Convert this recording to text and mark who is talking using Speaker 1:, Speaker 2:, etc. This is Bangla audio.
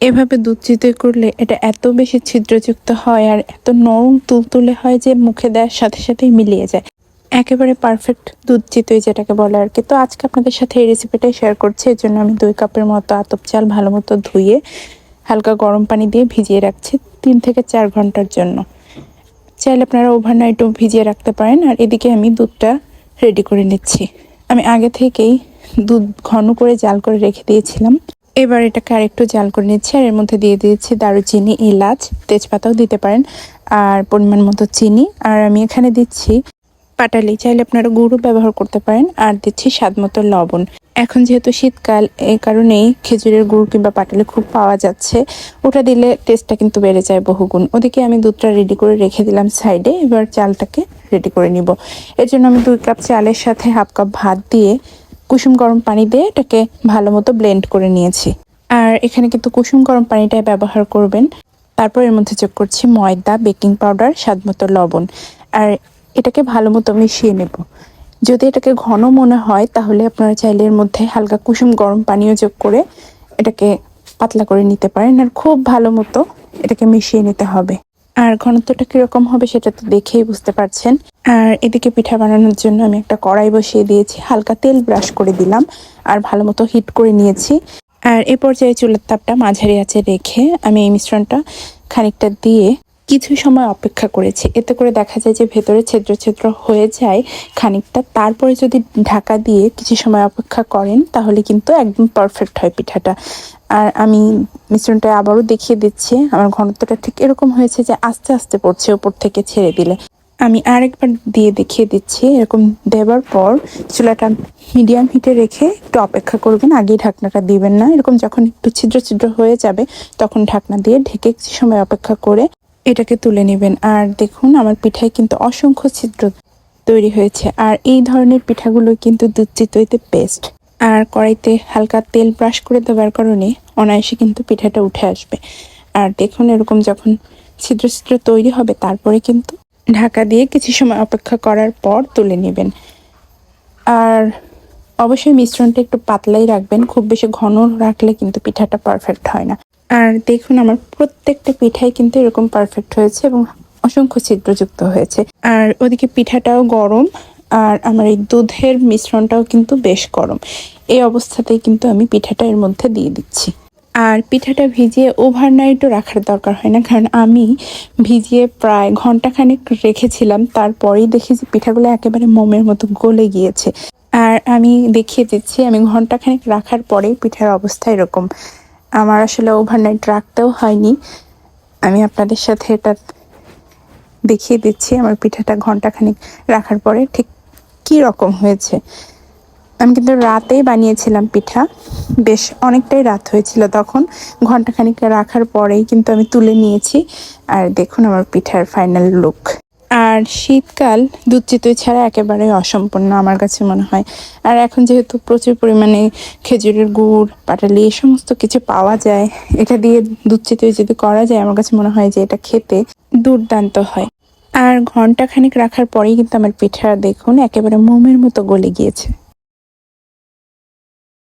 Speaker 1: এভাবে দুধ চিতই করলে এটা এত বেশি ছিদ্রযুক্ত হয় আর এত নরম তুলতুলে হয় যে মুখে দেওয়ার সাথে সাথেই মিলিয়ে যায়। একেবারে পারফেক্ট দুধ চিতই যেটাকে বলে আর কি। তো আজকে আপনাদের সাথে এই রেসিপিটাই শেয়ার করছি। এর জন্য আমি দুই কাপের মতো আতপ চাল ভালো মতো ধুয়ে হালকা গরম পানি দিয়ে ভিজিয়ে রাখছি তিন থেকে চার ঘণ্টার জন্য। চাইলে আপনারা ওভারনাইটও ভিজিয়ে রাখতে পারেন আর এদিকে আমি দুধটা রেডি করে নিচ্ছি। আমি আগে থেকেই দুধ ঘন করে জাল করে রেখে দিয়েছিলাম। এবার এটাকে আরেকটু জাল করে নিচ্ছি, আর এর মধ্যে দিয়ে দিয়েছি দারুচিনি, এলাচ, তেজপাতাও দিতে পারেন, আর পরিমাণ মতো চিনি। আর আমি এখানে দিচ্ছি পাটালি, চাইলে আপনারা গুঁড়ো ব্যবহার করতে পারেন, আর দিচ্ছি স্বাদ মতো লবণ। এখন যেহেতু শীতকাল এই কারণেই খেজুরের গুড় কিংবা পাটালি খুব পাওয়া যাচ্ছে। ওটা দিলে টেস্টটা কিন্তু বেড়ে যায় বহুগুণ। ওদিকে আমি দুধটা রেডি করে রেখে দিলাম সাইডে, এবার চালটাকে রেডি করে নিব। এর জন্য আমি দুই কাপ চালের সাথে হাফ কাপ ভাত দিয়ে কুসুম গরম পানি দিয়ে এটাকে ভালো মতো ব্লেন্ড করে নিয়েছি। আর এখানে কিন্তু কুসুম গরম পানিটাই ব্যবহার করবেন। তারপর এর মধ্যে যোগ করছি ময়দা বেকিং পাউডার স্বাদ মতো লবণ। আর এটাকে ভালো মতো মিশিয়ে নেব। যদি এটাকে ঘন মনে হয়, তাহলে আপনারা চাইলে এর মধ্যে হালকা কুসুম গরম পানীয় যোগ করে এটাকে পাতলা করে নিতে পারেন। আর খুব ভালো মতো এটাকে মিশিয়ে নিতে হবে। আর ঘনত্বটা কীরকম হবে সেটা তো দেখেই বুঝতে পারছেন। আর এদিকে পিঠা বানানোর জন্য আমি একটা কড়াই বসিয়ে দিয়েছি, হালকা তেল ব্রাশ করে দিলাম আর ভালো মতো হিট করে নিয়েছি। আর এ পর্যায়ে চুলের তাপটা মাঝারি আছে রেখে আমি এই মিশ্রণটা খানিকটা দিয়ে কিছু সময় অপেক্ষা করেছি। এতে করে দেখা যায় যে ভেতরে ছিদ্র ছিদ্র হয়ে যায় খানিকটা। তারপরে যদি ঢাকা দিয়ে কিছু সময় অপেক্ষা করেন, তাহলে কিন্তু একদম পারফেক্ট হয় পিঠাটা। আর আমি মিশ্রণটা আবারও দেখিয়ে দিচ্ছি, আমার ঘনত্বটা ঠিক এরকম হয়েছে যে আস্তে আস্তে পড়ছে ওপর থেকে ছেড়ে দিলে। আমি আরেকবার দিয়ে দেখিয়ে দিচ্ছি। এরকম দেবার পর চুলাটা মিডিয়াম হিটে রেখে একটু অপেক্ষা করবেন। আগেই ঢাকনাটা দিবেন না। এরকম যখন একটু ছিদ্র ছিদ্র হয়ে যাবে, তখন ঢাকনা দিয়ে ঢেকে কিছু সময় অপেক্ষা করে এটাকে তুলে নেবেন। আর দেখুন, আমার পিঠায় কিন্তু অসংখ্য ছিদ্র তৈরি হয়েছে। আর এই ধরনের পিঠাগুলো কিন্তু দুধ চিতইতে বেস্ট আর কড়াইতে হালকা তেল ব্রাশ করে দেওয়ার কারণে অনায়াসে কিন্তু পিঠাটা উঠে আসবে। আর দেখুন, এরকম যখন ছিদ্র ছিদ্র তৈরি হবে, তারপরে কিন্তু ঢাকা দিয়ে কিছু সময় অপেক্ষা করার পর তুলে নেবেন। আর অবশ্যই মিশ্রণটা একটু পাতলাই রাখবেন, খুব বেশি ঘন রাখলে কিন্তু পিঠাটা পারফেক্ট হয় না। আর দেখুন আমার প্রত্যেকটা পিঠাই কিন্তু এরকম পারফেক্ট হয়েছে এবং অসংখ্য ছিদ্রযুক্ত হয়েছে। আর ওদিকে পিঠাটাও গরম, আর আমার এই দুধের মিশ্রণটাও কিন্তু বেশ গরম। এই অবস্থাতেই কিন্তু আমি পিঠাটা এর মধ্যে দিয়ে দিচ্ছি। আর পিঠাটা ভিজিয়ে ওভারনাইটও রাখার দরকার হয় না, কারণ আমি ভিজিয়ে প্রায় ঘন্টাখানেক রেখেছিলাম, তারপরেই দেখি যে পিঠাগুলো একেবারে মোমের মতো গলে গিয়েছে। আর আমি দেখিয়ে দিচ্ছি, আমি ঘন্টাখানেক রাখার পরেই পিঠার অবস্থা এরকম। আমার আসলে ওভারনাইট রাখতেও হয়নি। আমি আপনাদের সাথে এটা দেখিয়ে দিচ্ছি, আমার পিঠাটা ঘন্টাখানেক রাখার পরে ঠিক কী রকম হয়েছে। আমি কিন্তু রাতেই বানিয়েছিলাম পিঠা। বেশ অনেকটাই রাত হয়েছিল তখন। ঘন্টাখানিক রাখার পরেই কিন্তু আমি তুলে নিয়েছি। আর দেখুন আমার পিঠার ফাইনাল লুক আর শীতকাল দুধ চিতই ছাড়া একেবারে অসম্পূর্ণ আমার কাছে মনে হয়। আর এখন যেহেতু প্রচুর পরিমাণে খেজুরের গুড়, পাটালি এই সমস্ত কিছু পাওয়া যায়, এটা দিয়ে দুধ চিতই যদি করা যায়, আমার কাছে মনে হয় যে এটা খেতে দুর্দান্ত হয়। আর ঘণ্টা খানিক রাখার পরেই কিন্তু আমার পিঠা দেখুন একেবারে মোমের মতো গলে গিয়েছে।